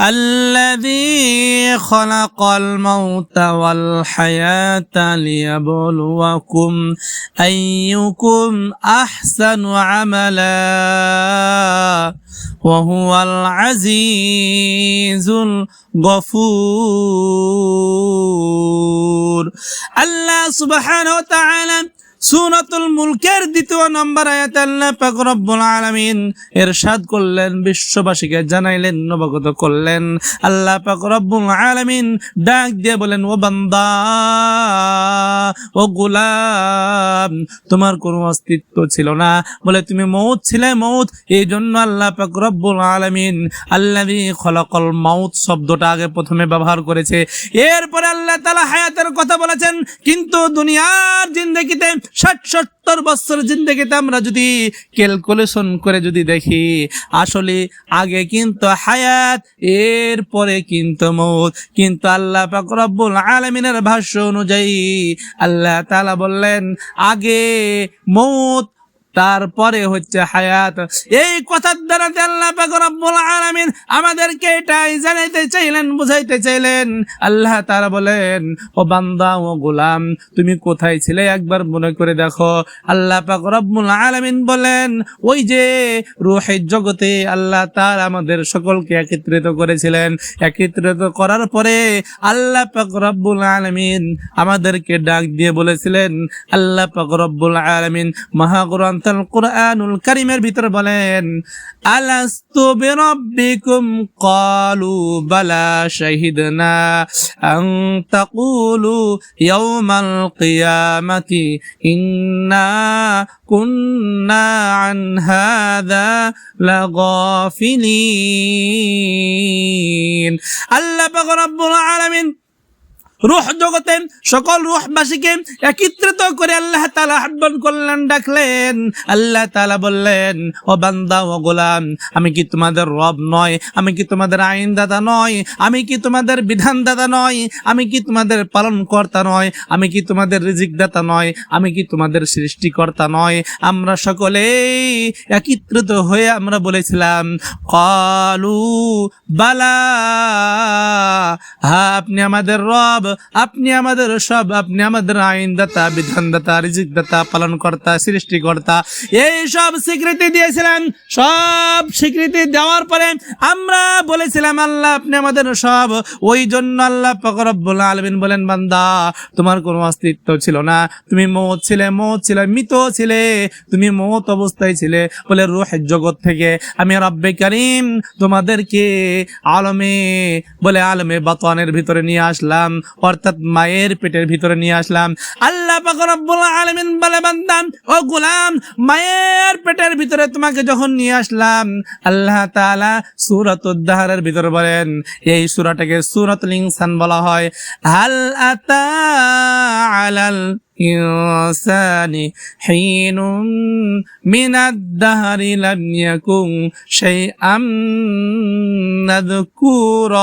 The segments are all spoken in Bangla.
الذي خلق الموت والحياة ليبلوكم أيكم أحسن عملا وهو العزيز الغفور. الله سبحانه وتعالى সুরাতুল মুলকের দ্বিতীয় নম্বর আয়াত আল্লাহ পাক রব্বুল আলামিন ইরশাদ করলেন, বিশ্ববাসীকে জানাইলেন, নবগত করলেন। আল্লাহ পাক রব্বুল আলামিন ডাক দিয়ে বলেন, ও বান্দা, ও গোলাম, তোমার কোনো অস্তিত্ব ছিল না। বলে, তুমি মৌত ছিলে মৌত এই জন্য আল্লাহ পাক রব্বুল আলামিন আল্লাহি খলাকল মাউত শব্দটা আগে প্রথমে ব্যবহার করেছে। এরপরে আল্লাহ তাআলা হায়াতের কথা বলেছেন, কিন্তু দুনিয়ার জিন্দগিতে ষাট, সত্তর বছর জিন্দগিতে আমরা যদি ক্যালকুলেশন করে যদি দেখি, আসলে আগে কিন্তু হায়াত এর পরে কিন্তু মৌত। কিন্তু আল্লাহ পাক আলমিনের ভাষ্য অনুযায়ী আল্লাহ তালা বললেন, আগে মৌত তারপরে হচ্ছে হায়াত। এই কথার দ্বারা আল্লাহ পাক রব্বুল আলামিন আমাদেরকে এটাই জানাইতে চাইলেন, বুঝাইতে চাইলেন। আল্লাহ তাআলা বলেন, ও বান্দা, ও গোলাম, তুমি কোথায় ছিলে একবার মনে করে দেখো। আল্লাহ পাক রব্বুল আলামিন বলেন, ওই যে রুহের জগতে আল্লাহ তার আমাদের সকলকে একত্রিত করেছিলেন। একত্রিত করার পরে আল্লাহ পাক রব্বুল আলামিন আমাদেরকে ডাক দিয়ে বলেছিলেন, আল্লাহ পাক রব্বুল আলামিন মহাগ্রন্থ কোরআনুল কারিমের ভিতর বলেন, আলাস্তু বিরাব্বিকুম? ক্বালু বালা শাহিদনা আন তাকুলু ইয়াউমাল কিয়ামাতি ইন্না কুন্না আন হাযা লাগাফিলিন। আল্লাহ পাক রব্বুল আলামিন রুহ জগতে সকল রুহবাসীকে একত্রিত করে আল্লাহ তালা আহ্বান করলেন ডাকলেন। আল্লাহ তালা বললেন, ও বান্দা, ও গোলাম, আমি কি তোমাদের রব নয় আমি কি তোমাদের আইন দাদা নয় আমি কি তোমাদের বিধান দাদা নয় আমি কি তোমাদের পালন কর্তা নয় আমি কি তোমাদের রিজিক দাতা নয় আমি কি তোমাদের সৃষ্টিকর্তা নয় আমরা সকলেই একত্রিত হয়ে আমরা বলেছিলাম, কলু, বালা হ্যাঁ আপনি আমাদের রব আপনি আমাদের সব, আপনি আমাদের আইনদাতা, বিধানদাতা, রিজিকদাতা, পালনকর্তা, সৃষ্টিকর্তা। এই সব স্বীকৃতি দিয়েছিলেন। সব স্বীকৃতি দেওয়ার পরে আমরা বলেছিলাম, আল্লাহ আপনি আমাদের সব। ওই জন্য আল্লাহ ফকরব্বুল আলমিন বলেন, বান্দা, তোমার কোনো অস্তিত্ব ছিল না। তুমি মত ছিলে মত ছিলে, মৃত ছিলে। তুমি মত অবস্থায় ছিলে বলে রুহের জগৎ থেকে। আমি রব্বে করিম তোমাদেরকে আলমে, বলে আলমে বাতানের ভিতরে নিয়ে আসলাম। অর্থাৎ মায়ের পেটের ভিতরে নিয়ে আসলাম। আল্লাহ আলমিন বলে বান্দাম ও গোলাম, মায়ের পেটের ভিতরে তোমাকে যখন নিয়ে আসলাম, আল্লাহ তালা সুরত উদ্দাহারের ভিতরে বলেন, এই সুরাটাকে সুরত লিংসান বলা হয়। আল্লাহ আতা আলাল الإنسان حين من الدهر لم يكن شيئا مذكورا.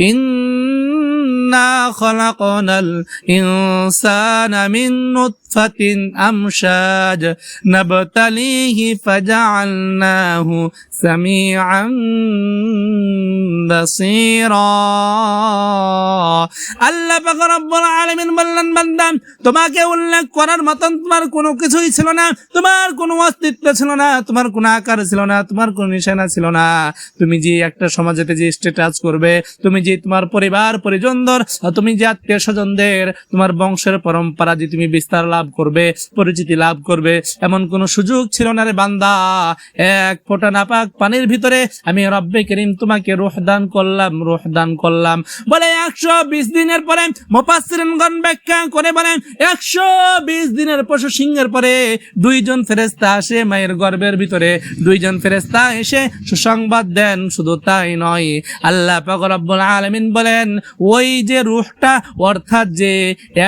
إنا خلقنا الإنسان من نطفة أمشاج نبتليه فجعلناه سميعا তোমাকে উল্লেখ করার মতন তোমার কোনো কিছুই ছিল না। তোমার কোনো অস্তিত্ব ছিল না, তোমার কোনো আকার ছিল না, তোমার কোনো নিশানা ছিল না। তুমি যে একটা সমাজেতে যে স্টেটাস করবে, তুমি যে তোমার পরিবার, পরিজনদের তুমি যে আত্মীয় স্বজনদের তোমার বংশের পরম্পরা যে তুমি বিস্তার লাভ করবে, পরিচিতি লাভ করবে, এমন কোনো সুযোগ ছিল না রে বান্দা। এক ফোটা নাপাক পানির ভিতরে আমি রব্বে করিম তোমাকে রোহ করলাম, রুহ দান করলাম। বলে একশো বিশ দিনের পরে মোপাসিরগণ ব্যাখ্যা করে বলেন, একশো বিশ দিনের পশু সিংহের পরে দুইজন ফেরেস্তা আসে মায়ের গর্ভের ভিতরে। দুইজন ফেরেস্তা এসে সুসংবাদ দেন, শুধু তাই নয়, আল্লাহ পাক রব্বুল আলামিন বলেন, ওই যে রুহটা, অর্থাৎ যে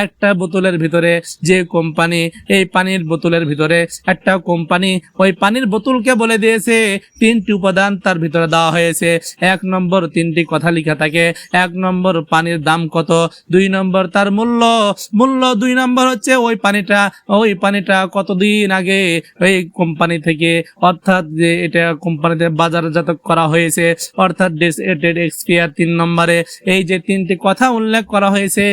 একটা বোতলের ভিতরে যে কোম্পানি, এই পানির বোতলের ভিতরে একটা কোম্পানি, ওই পানির বোতলকে বলে দিয়েছে, তিনটি উপাদান তার ভিতরে দেওয়া হয়েছে। এক নম্বর তিনটি কথা লেখা থাকে। এক নম্বর পানির দাম কত? দুই নম্বর তার মূল্য। মূল্য দুই নম্বর হচ্ছে ওই পানিটা। ওই পানিটা কতদিন আগে ওই কোম্পানি থেকে অর্থাৎ যে এটা কোম্পানিতে বাজারজাত করা হয়েছে, অর্থাৎ ডেট এক্সপিয়ার তিন নম্বরে। এই যে তিনটি কথা উল্লেখ করা হয়েছে,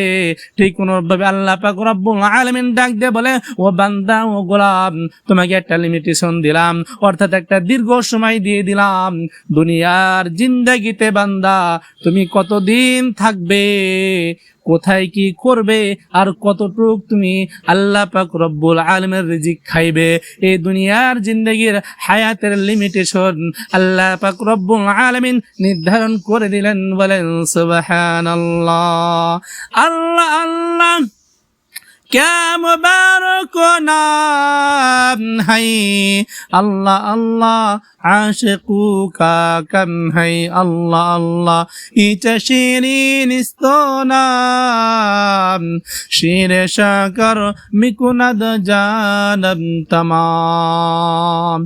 ঠিক কোনোভাবে আল্লাহ পাক রব্বুল আলামিন ডাক দিয়ে বলে, ও বান্দা, ও গোলাম, তোমাকে একটা লিমিটেশন দিলাম, অর্থাৎ একটা দীর্ঘ সময় দিয়ে দিলাম। দুনিয়ার জিন্দাগিতে বান্দা, তুমি কতদিন থাকবে? কোথায় কি করবে? আর কতটুক তুমি আল্লাহ পাক রব্বুল আলমের রিজিক খাইবে? এই দুনিয়ার জিন্দগির হায়াতের লিমিটেশন আল্লাহ পাক রব্বুল আলমিন নির্ধারণ করে দিলেন। বলেন সুবাহান আল্লাহ আল্লাহ আল্লাহ কেমন কোনাম হাই আল্লাহ আল্লাহ আশকুকা কাম হাই আল্লাহ আল্লাহ। ইটা শিরিন ইস্তনাম শিরে শাকর মিকুনাদ জানম তমাম।